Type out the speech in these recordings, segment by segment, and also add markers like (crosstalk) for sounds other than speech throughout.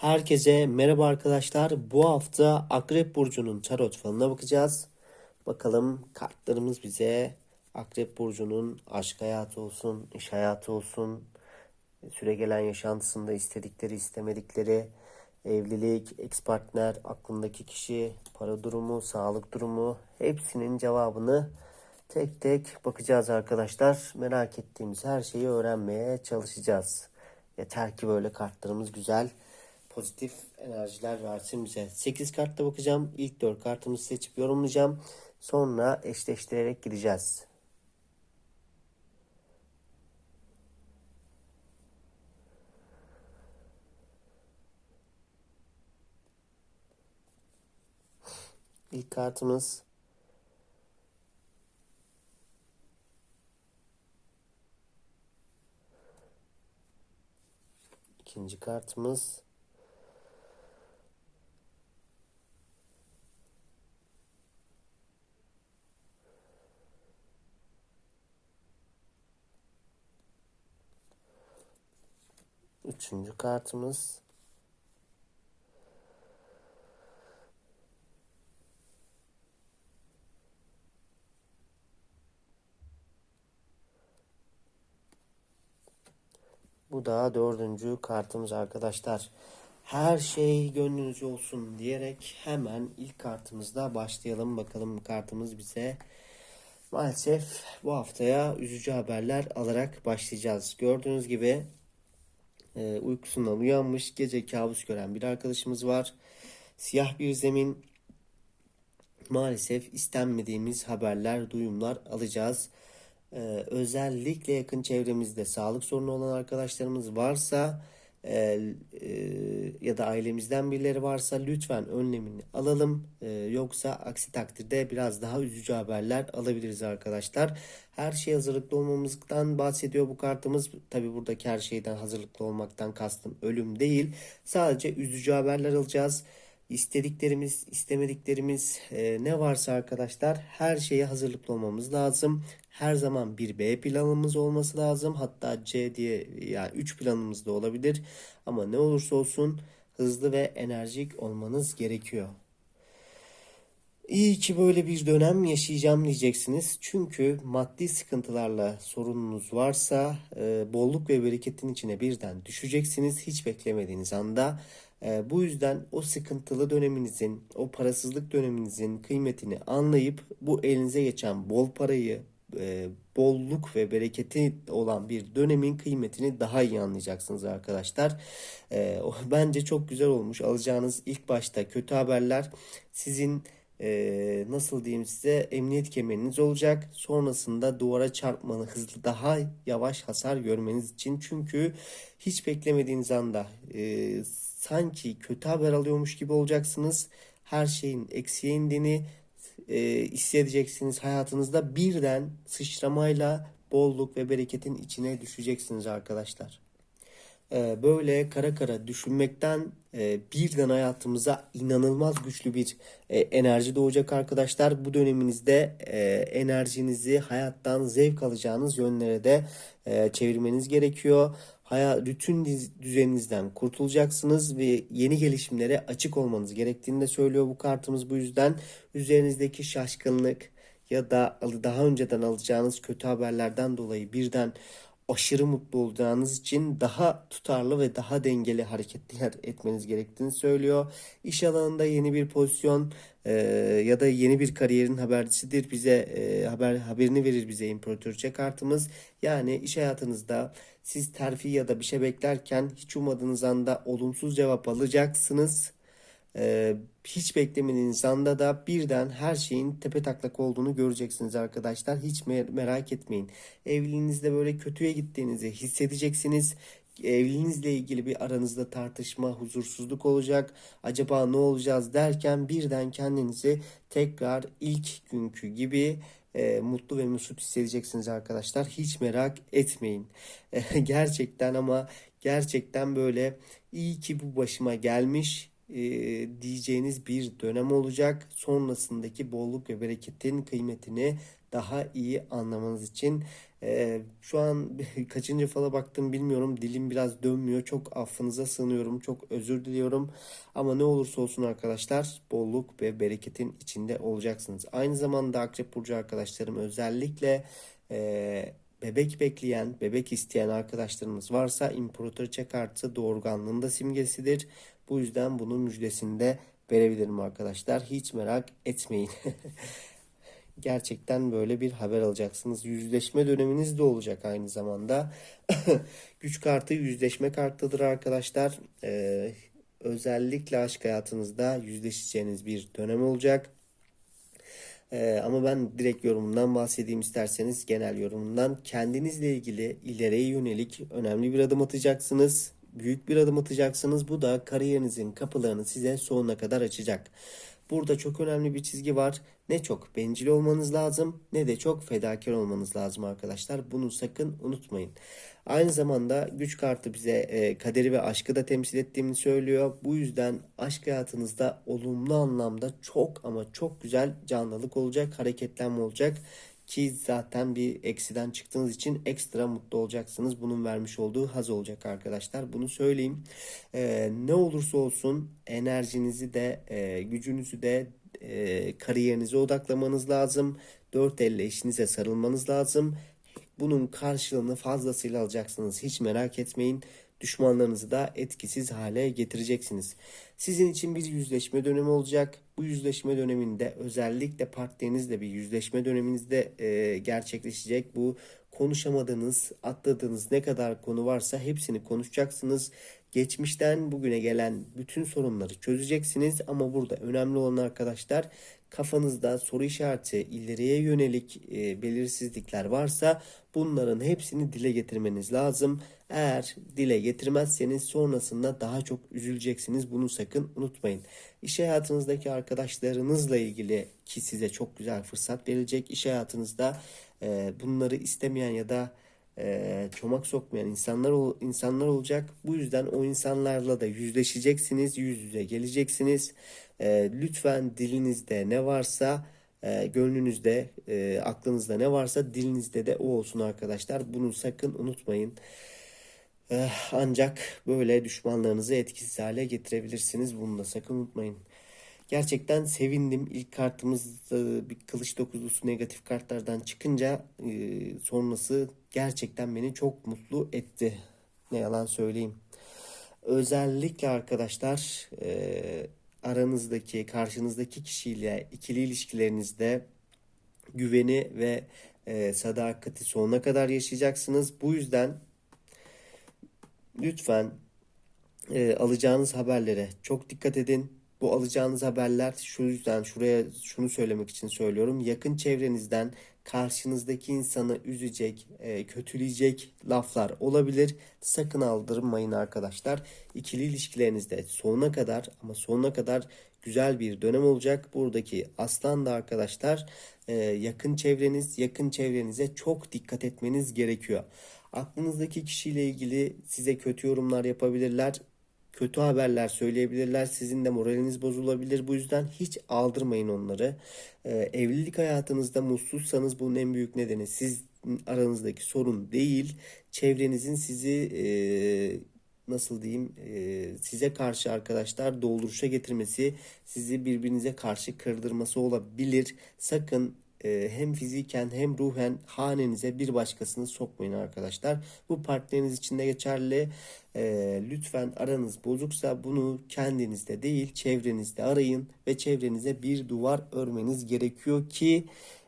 Herkese merhaba arkadaşlar. Bu hafta Akrep Burcu'nun tarot falına bakacağız. Bakalım kartlarımız bize Akrep Burcu'nun aşk hayatı olsun, iş hayatı olsun, süregelen yaşantısında istedikleri, istemedikleri, evlilik, ex partner, aklındaki kişi, para durumu, sağlık durumu hepsinin cevabını tek tek bakacağız arkadaşlar. Merak ettiğimiz her şeyi öğrenmeye çalışacağız. Yeter ki böyle kartlarımız güzel, pozitif enerjiler versin bize. 8 kartla bakacağım. İlk 4 kartımızı seçip yorumlayacağım. Sonra eşleştirerek gideceğiz. İlk kartımız ikinci kartımız Üçüncü kartımız. Bu da dördüncü kartımız arkadaşlar. Her şey gönlünüzce olsun diyerek hemen ilk kartımızda başlayalım. Bakalım kartımız bize maalesef bu haftaya üzücü haberler alarak başlayacağız. Gördüğünüz gibi e, uykusundan uyanmış gece kabus gören bir arkadaşımız var. Siyah bir zemin maalesef istenmediğimiz haberler, duyumlar alacağız. Ee, özellikle yakın çevremizde sağlık sorunu olan arkadaşlarımız varsa e, e, ya da ailemizden birileri varsa lütfen önlemini alalım. E, yoksa aksi takdirde biraz daha üzücü haberler alabiliriz arkadaşlar. Her şey hazırlıklı olmamızdan bahsediyor bu kartımız. Tabi buradaki her şeyden hazırlıklı olmaktan kastım ölüm değil. Sadece üzücü haberler alacağız. İstediklerimiz, istemediklerimiz e, ne varsa arkadaşlar her şeye hazırlıklı olmamız lazım. Her zaman bir B planımız olması lazım. Hatta C diye yani 3 planımız da olabilir. Ama ne olursa olsun hızlı ve enerjik olmanız gerekiyor. İyi ki böyle bir dönem yaşayacağım diyeceksiniz. Çünkü maddi sıkıntılarla sorununuz varsa e, bolluk ve bereketin içine birden düşeceksiniz. Hiç beklemediğiniz anda. E, bu yüzden o sıkıntılı döneminizin, o parasızlık döneminizin kıymetini anlayıp bu elinize geçen bol parayı, e, bolluk ve bereketi olan bir dönemin kıymetini daha iyi anlayacaksınız arkadaşlar. E, o, (laughs) bence çok güzel olmuş. Alacağınız ilk başta kötü haberler sizin e, nasıl diyeyim size emniyet kemeriniz olacak. Sonrasında duvara çarpmanı hızlı daha yavaş hasar görmeniz için. Çünkü hiç beklemediğiniz anda e, sanki kötü haber alıyormuş gibi olacaksınız. Her şeyin eksiye indiğini e, hissedeceksiniz hayatınızda birden sıçramayla bolluk ve bereketin içine düşeceksiniz arkadaşlar. E, böyle kara kara düşünmekten e, birden hayatımıza inanılmaz güçlü bir e, enerji doğacak arkadaşlar. Bu döneminizde e, enerjinizi hayattan zevk alacağınız yönlere de e, çevirmeniz gerekiyor. Hayat, rutin düzeninizden kurtulacaksınız ve yeni gelişimlere açık olmanız gerektiğini de söylüyor bu kartımız bu yüzden. Üzerinizdeki şaşkınlık ya da daha önceden alacağınız kötü haberlerden dolayı birden aşırı mutlu olacağınız için daha tutarlı ve daha dengeli hareketler etmeniz gerektiğini söylüyor. İş alanında yeni bir pozisyon e, ya da yeni bir kariyerin habercisidir. Bize e, haber haberini verir bize imparatorça kartımız. Yani iş hayatınızda siz terfi ya da bir şey beklerken hiç ummadığınız anda olumsuz cevap alacaksınız. Ee, hiç beklemediğiniz anda da birden her şeyin tepe taklak olduğunu göreceksiniz arkadaşlar. Hiç mer- merak etmeyin. Evliliğinizde böyle kötüye gittiğinizi hissedeceksiniz. Evliliğinizle ilgili bir aranızda tartışma, huzursuzluk olacak. Acaba ne olacağız derken birden kendinizi tekrar ilk günkü gibi e, mutlu ve mesut hissedeceksiniz arkadaşlar. Hiç merak etmeyin. E, (laughs) gerçekten ama gerçekten böyle iyi ki bu başıma gelmiş e, diyeceğiniz bir dönem olacak. Sonrasındaki bolluk ve bereketin kıymetini daha iyi anlamanız için Ee, şu an (laughs) kaçıncı fala baktım bilmiyorum. Dilim biraz dönmüyor. Çok affınıza sığınıyorum. Çok özür diliyorum. Ama ne olursa olsun arkadaşlar bolluk ve bereketin içinde olacaksınız. Aynı zamanda Akrep Burcu arkadaşlarım özellikle e, bebek bekleyen, bebek isteyen arkadaşlarımız varsa İmparatoriçe kartı doğurganlığın da simgesidir. Bu yüzden bunun müjdesini de verebilirim arkadaşlar. Hiç merak etmeyin. (laughs) Gerçekten böyle bir haber alacaksınız. Yüzleşme döneminiz de olacak aynı zamanda. (laughs) Güç kartı yüzleşme kartıdır arkadaşlar. Ee, özellikle aşk hayatınızda yüzleşeceğiniz bir dönem olacak. Ee, ama ben direkt yorumundan bahsedeyim isterseniz genel yorumundan. Kendinizle ilgili ileriye yönelik önemli bir adım atacaksınız. Büyük bir adım atacaksınız. Bu da kariyerinizin kapılarını size sonuna kadar açacak. Burada çok önemli bir çizgi var. Ne çok bencil olmanız lazım ne de çok fedakar olmanız lazım arkadaşlar. Bunu sakın unutmayın. Aynı zamanda güç kartı bize e, kaderi ve aşkı da temsil ettiğini söylüyor. Bu yüzden aşk hayatınızda olumlu anlamda çok ama çok güzel canlılık olacak, hareketlenme olacak. Ki zaten bir eksiden çıktığınız için ekstra mutlu olacaksınız. Bunun vermiş olduğu haz olacak arkadaşlar. Bunu söyleyeyim. Ee, ne olursa olsun enerjinizi de e, gücünüzü de e, kariyerinize odaklamanız lazım. Dört elle işinize sarılmanız lazım. Bunun karşılığını fazlasıyla alacaksınız. Hiç merak etmeyin. Düşmanlarınızı da etkisiz hale getireceksiniz. Sizin için bir yüzleşme dönemi olacak. Bu yüzleşme döneminde özellikle partnerinizle bir yüzleşme döneminizde e, gerçekleşecek. Bu konuşamadığınız, atladığınız ne kadar konu varsa hepsini konuşacaksınız. Geçmişten bugüne gelen bütün sorunları çözeceksiniz ama burada önemli olan arkadaşlar kafanızda soru işareti, ileriye yönelik e, belirsizlikler varsa bunların hepsini dile getirmeniz lazım. Eğer dile getirmezseniz sonrasında daha çok üzüleceksiniz. Bunu sakın unutmayın. İş hayatınızdaki arkadaşlarınızla ilgili ki size çok güzel fırsat verilecek. İş hayatınızda e, bunları istemeyen ya da e, çomak sokmayan insanlar insanlar olacak. Bu yüzden o insanlarla da yüzleşeceksiniz, yüz yüze geleceksiniz. E, lütfen dilinizde ne varsa, e, gönlünüzde, e, aklınızda ne varsa dilinizde de o olsun arkadaşlar. Bunu sakın unutmayın. Eh, Ancak böyle düşmanlarınızı etkisiz hale getirebilirsiniz. Bunu da sakın unutmayın. Gerçekten sevindim. İlk kartımız e, bir kılıç dokuzlusu negatif kartlardan çıkınca e, sonrası gerçekten beni çok mutlu etti. Ne yalan söyleyeyim. Özellikle arkadaşlar e, aranızdaki, karşınızdaki kişiyle ikili ilişkilerinizde güveni ve e, sadakati sonuna kadar yaşayacaksınız. Bu yüzden lütfen e, alacağınız haberlere çok dikkat edin. Bu alacağınız haberler şu yüzden şuraya şunu söylemek için söylüyorum. Yakın çevrenizden karşınızdaki insanı üzecek, e, kötüleyecek laflar olabilir. Sakın aldırmayın arkadaşlar. İkili ilişkilerinizde sonuna kadar ama sonuna kadar güzel bir dönem olacak. Buradaki aslan da arkadaşlar e, yakın çevreniz, yakın çevrenize çok dikkat etmeniz gerekiyor. Aklınızdaki kişiyle ilgili size kötü yorumlar yapabilirler kötü haberler söyleyebilirler. Sizin de moraliniz bozulabilir. Bu yüzden hiç aldırmayın onları. Ee, evlilik hayatınızda mutsuzsanız bunun en büyük nedeni siz aranızdaki sorun değil. Çevrenizin sizi e, nasıl diyeyim e, size karşı arkadaşlar dolduruşa getirmesi, sizi birbirinize karşı kırdırması olabilir. Sakın e, hem fiziken hem ruhen hanenize bir başkasını sokmayın arkadaşlar. Bu partneriniz için de geçerli. E, lütfen aranız bozuksa bunu kendinizde değil çevrenizde arayın ve çevrenize bir duvar örmeniz gerekiyor ki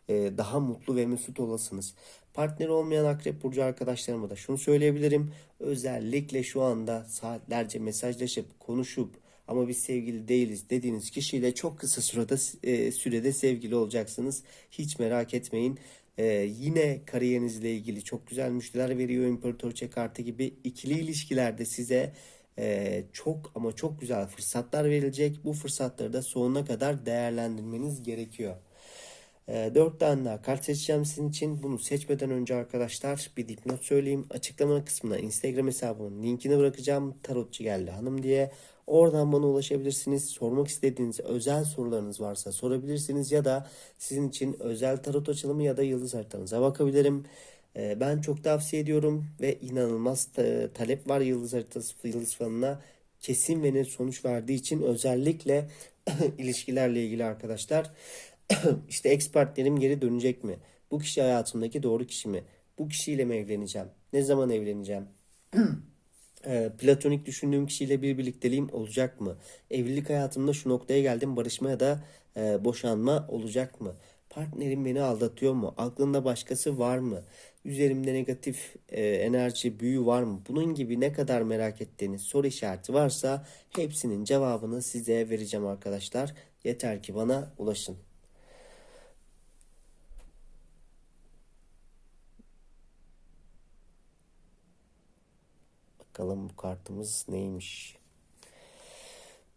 e, daha mutlu ve mesut olasınız. Partner olmayan Akrep Burcu arkadaşlarıma da şunu söyleyebilirim. Özellikle şu anda saatlerce mesajlaşıp konuşup ama biz sevgili değiliz dediğiniz kişiyle çok kısa sürede e, sürede sevgili olacaksınız. Hiç merak etmeyin. E, yine kariyerinizle ilgili çok güzel müjdeler veriyor İmparatoriçe kartı gibi ikili ilişkilerde size e, çok ama çok güzel fırsatlar verilecek. Bu fırsatları da sonuna kadar değerlendirmeniz gerekiyor. E, 4 tane daha kart seçeceğim sizin için. Bunu seçmeden önce arkadaşlar bir dipnot söyleyeyim. Açıklama kısmına Instagram hesabımın linkini bırakacağım. Tarotçu geldi hanım diye. Oradan bana ulaşabilirsiniz. Sormak istediğiniz özel sorularınız varsa sorabilirsiniz ya da sizin için özel tarot açılımı ya da yıldız haritanıza bakabilirim. E, ben çok tavsiye ediyorum ve inanılmaz ta- talep var yıldız haritası yıldız falına. Kesin ve net sonuç verdiği için özellikle (clears throat) ilişkilerle ilgili arkadaşlar (coughs) işte ex partnerim geri dönecek mi? Bu kişi hayatımdaki doğru kişi mi? Bu kişiyle mi evleneceğim? Ne zaman evleneceğim? (coughs) E, platonik düşündüğüm kişiyle bir birlikteliğim olacak mı? Evlilik hayatımda şu noktaya geldim barışma ya da e, boşanma olacak mı? Partnerim beni aldatıyor mu? Aklında başkası var mı? Üzerimde negatif e, enerji, büyü var mı? Bunun gibi ne kadar merak ettiğiniz soru işareti varsa hepsinin cevabını size vereceğim arkadaşlar. Yeter ki bana ulaşın. Bakalım bu kartımız neymiş?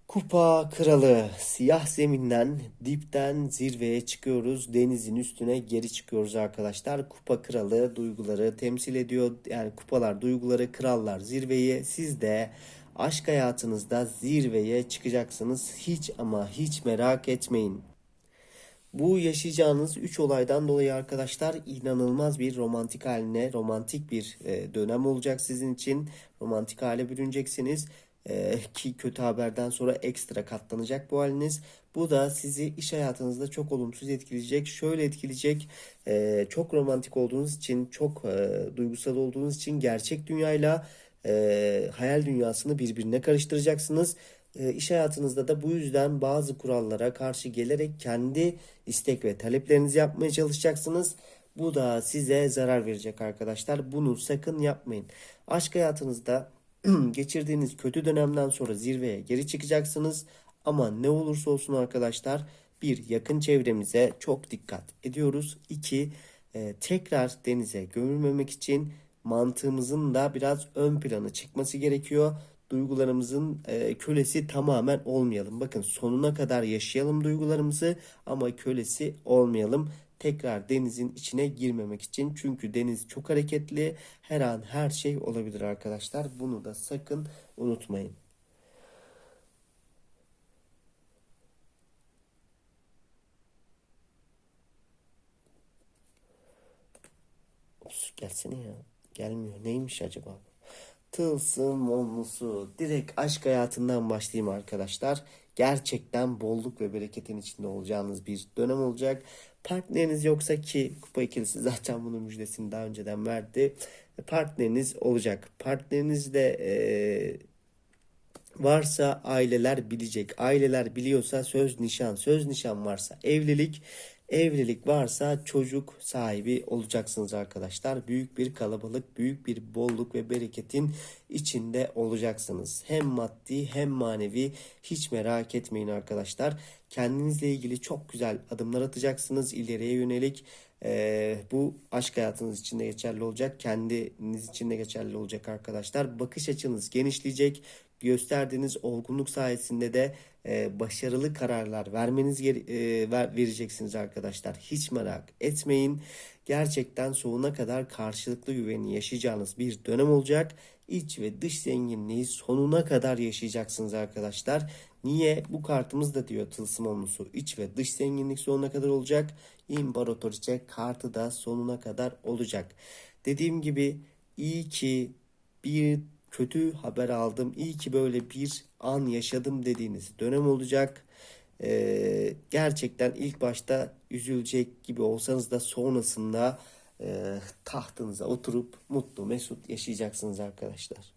Kupa Kralı. Siyah zeminden dipten zirveye çıkıyoruz. Denizin üstüne geri çıkıyoruz arkadaşlar. Kupa Kralı duyguları temsil ediyor. Yani kupalar duyguları, krallar zirveyi. Siz de aşk hayatınızda zirveye çıkacaksınız. Hiç ama hiç merak etmeyin. Bu yaşayacağınız 3 olaydan dolayı arkadaşlar inanılmaz bir romantik haline, romantik bir e, dönem olacak sizin için. Romantik hale bürüneceksiniz. E, ki kötü haberden sonra ekstra katlanacak bu haliniz. Bu da sizi iş hayatınızda çok olumsuz etkileyecek. Şöyle etkileyecek. e, çok romantik olduğunuz için, çok e, duygusal olduğunuz için gerçek dünyayla e, hayal dünyasını birbirine karıştıracaksınız. E, iş hayatınızda da bu yüzden bazı kurallara karşı gelerek kendi istek ve taleplerinizi yapmaya çalışacaksınız. Bu da size zarar verecek arkadaşlar. Bunu sakın yapmayın. Aşk hayatınızda (clears throat) geçirdiğiniz kötü dönemden sonra zirveye geri çıkacaksınız. Ama ne olursa olsun arkadaşlar bir yakın çevremize çok dikkat ediyoruz. İki e, tekrar denize gömülmemek için mantığımızın da biraz ön plana çıkması gerekiyor. Duygularımızın e, kölesi tamamen olmayalım. Bakın sonuna kadar yaşayalım duygularımızı ama kölesi olmayalım. Tekrar denizin içine girmemek için. Çünkü deniz çok hareketli. Her an her şey olabilir arkadaşlar. Bunu da sakın unutmayın. Ops, gelsene ya. Gelmiyor. Neymiş acaba? Tılsım onlusu. Direkt aşk hayatından başlayayım arkadaşlar. Gerçekten bolluk ve bereketin içinde olacağınız bir dönem olacak. Partneriniz yoksa ki Kupa ikilisi zaten bunun müjdesini daha önceden verdi. Partneriniz olacak. Partneriniz de e, varsa aileler bilecek. Aileler biliyorsa söz nişan, söz nişan varsa evlilik, evlilik varsa çocuk sahibi olacaksınız arkadaşlar. Büyük bir kalabalık, büyük bir bolluk ve bereketin içinde olacaksınız. Hem maddi hem manevi hiç merak etmeyin arkadaşlar. Kendinizle ilgili çok güzel adımlar atacaksınız ileriye yönelik. Ee, bu aşk hayatınız için de geçerli olacak. Kendiniz için de geçerli olacak arkadaşlar. Bakış açınız genişleyecek. Gösterdiğiniz olgunluk sayesinde de e, başarılı kararlar vermeniz e, ver- vereceksiniz arkadaşlar. Hiç merak etmeyin. Gerçekten sonuna kadar karşılıklı güveni yaşayacağınız bir dönem olacak. İç ve dış zenginliği sonuna kadar yaşayacaksınız arkadaşlar. Niye? Bu kartımız da diyor tılsım olmusu. İç ve dış zenginlik sonuna kadar olacak. İmparatoriçe kartı da sonuna kadar olacak. Dediğim gibi iyi ki bir kötü haber aldım. İyi ki böyle bir an yaşadım dediğiniz dönem olacak. Ee, gerçekten ilk başta üzülecek gibi olsanız da sonrasında e, tahtınıza oturup mutlu mesut yaşayacaksınız arkadaşlar.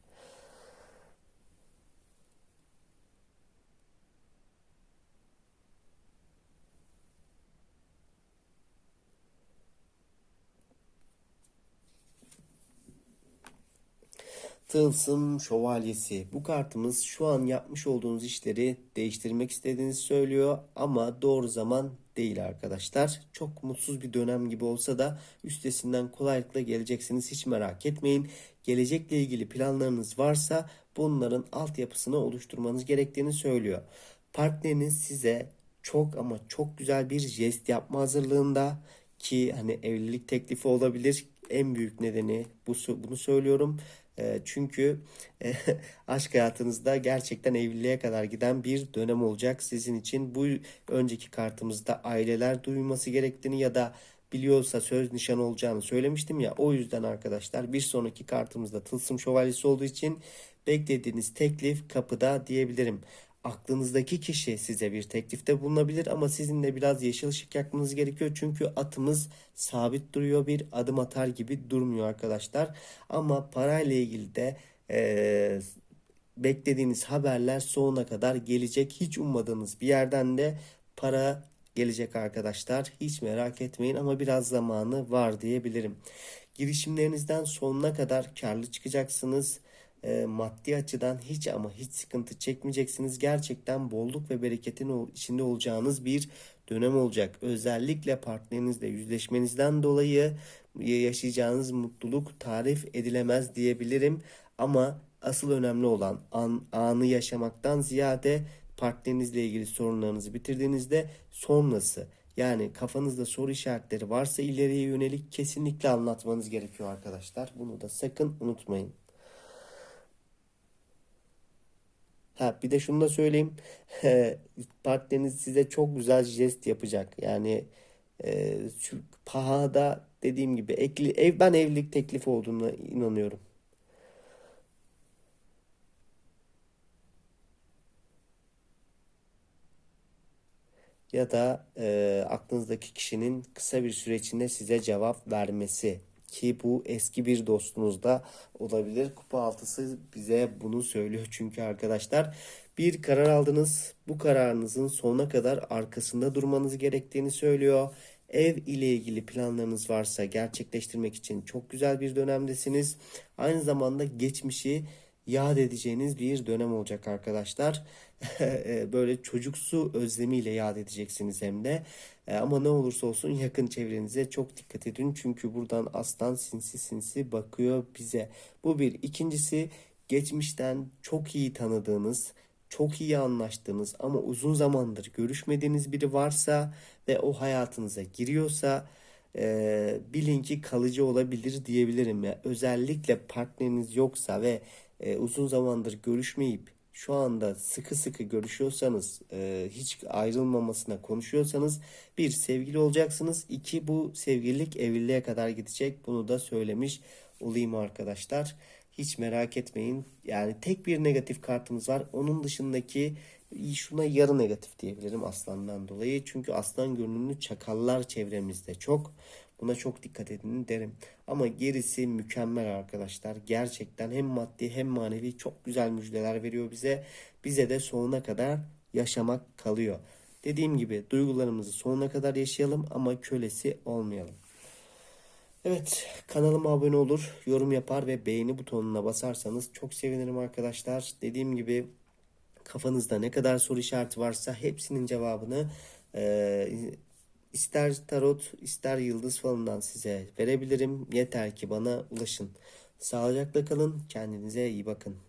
Tılsım Şövalyesi. Bu kartımız şu an yapmış olduğunuz işleri değiştirmek istediğinizi söylüyor ama doğru zaman değil arkadaşlar. Çok mutsuz bir dönem gibi olsa da üstesinden kolaylıkla geleceksiniz. Hiç merak etmeyin. Gelecekle ilgili planlarınız varsa bunların altyapısını oluşturmanız gerektiğini söylüyor. Partneriniz size çok ama çok güzel bir jest yapma hazırlığında ki hani evlilik teklifi olabilir. En büyük nedeni bu bunu söylüyorum. E, çünkü e, (laughs) aşk hayatınızda gerçekten evliliğe kadar giden bir dönem olacak sizin için. Bu önceki kartımızda aileler duyması gerektiğini ya da biliyorsa söz nişan olacağını söylemiştim ya. O yüzden arkadaşlar bir sonraki kartımızda tılsım şövalyesi olduğu için beklediğiniz teklif kapıda diyebilirim. Aklınızdaki kişi size bir teklifte bulunabilir ama sizin de biraz yeşil ışık yakmanız gerekiyor. Çünkü atımız sabit duruyor bir adım atar gibi durmuyor arkadaşlar. Ama parayla ilgili de eee, beklediğiniz haberler sonuna kadar gelecek. Hiç ummadığınız bir yerden de para gelecek arkadaşlar. Hiç merak etmeyin ama biraz zamanı var diyebilirim. Girişimlerinizden sonuna kadar karlı çıkacaksınız. E, maddi açıdan hiç ama hiç sıkıntı çekmeyeceksiniz. Gerçekten bolluk ve bereketin içinde olacağınız bir dönem olacak. Özellikle partnerinizle yüzleşmenizden dolayı yaşayacağınız mutluluk tarif edilemez diyebilirim. Ama asıl önemli olan an, anı yaşamaktan ziyade partnerinizle ilgili sorunlarınızı bitirdiğinizde sonrası yani kafanızda soru işaretleri varsa ileriye yönelik kesinlikle anlatmanız gerekiyor arkadaşlar. Bunu da sakın unutmayın. Ha bir de şunu da söyleyeyim. Partneriniz size çok güzel jest yapacak. Yani e, pahada dediğim gibi ekli, ev, ben evlilik teklifi olduğuna inanıyorum. ya da e, aklınızdaki kişinin kısa bir süre içinde size cevap vermesi ki bu eski bir dostunuz da olabilir. Kupa altısı bize bunu söylüyor çünkü arkadaşlar bir karar aldınız. Bu kararınızın sonuna kadar arkasında durmanız gerektiğini söylüyor. Ev ile ilgili planlarınız varsa gerçekleştirmek için çok güzel bir dönemdesiniz. Aynı zamanda geçmişi yad edeceğiniz bir dönem olacak arkadaşlar. (laughs) E, Böyle çocuksu özlemiyle yad edeceksiniz hem de. E, Ama ne olursa olsun yakın çevrenize çok dikkat edin. Çünkü buradan aslan sinsi sinsi bakıyor bize. Bu bir. İkincisi geçmişten çok iyi tanıdığınız, çok iyi anlaştığınız ama uzun zamandır görüşmediğiniz biri varsa ve o hayatınıza giriyorsa e, bilin ki kalıcı olabilir diyebilirim ya. Özellikle partneriniz yoksa ve e, uzun zamandır görüşmeyip şu anda sıkı sıkı görüşüyorsanız, e, hiç ayrılmamasına konuşuyorsanız bir sevgili olacaksınız. İki bu sevgililik evliliğe kadar gidecek. Bunu da söylemiş olayım arkadaşlar. Hiç merak etmeyin. Yani tek bir negatif kartımız var. Onun dışındaki şuna yarı negatif diyebilirim aslandan dolayı. Çünkü aslan görünümlü çakallar çevremizde çok. Buna çok dikkat edin derim. Ama gerisi mükemmel arkadaşlar. Gerçekten hem maddi hem manevi çok güzel müjdeler veriyor bize. Bize de sonuna kadar yaşamak kalıyor. Dediğim gibi duygularımızı sonuna kadar yaşayalım ama kölesi olmayalım. Evet, kanalıma abone olur, yorum yapar ve beğeni butonuna basarsanız çok sevinirim arkadaşlar. Dediğim gibi kafanızda ne kadar soru işareti varsa hepsinin cevabını e, ister tarot ister yıldız falından size verebilirim. Yeter ki bana ulaşın. Sağlıcakla kalın, kendinize iyi bakın.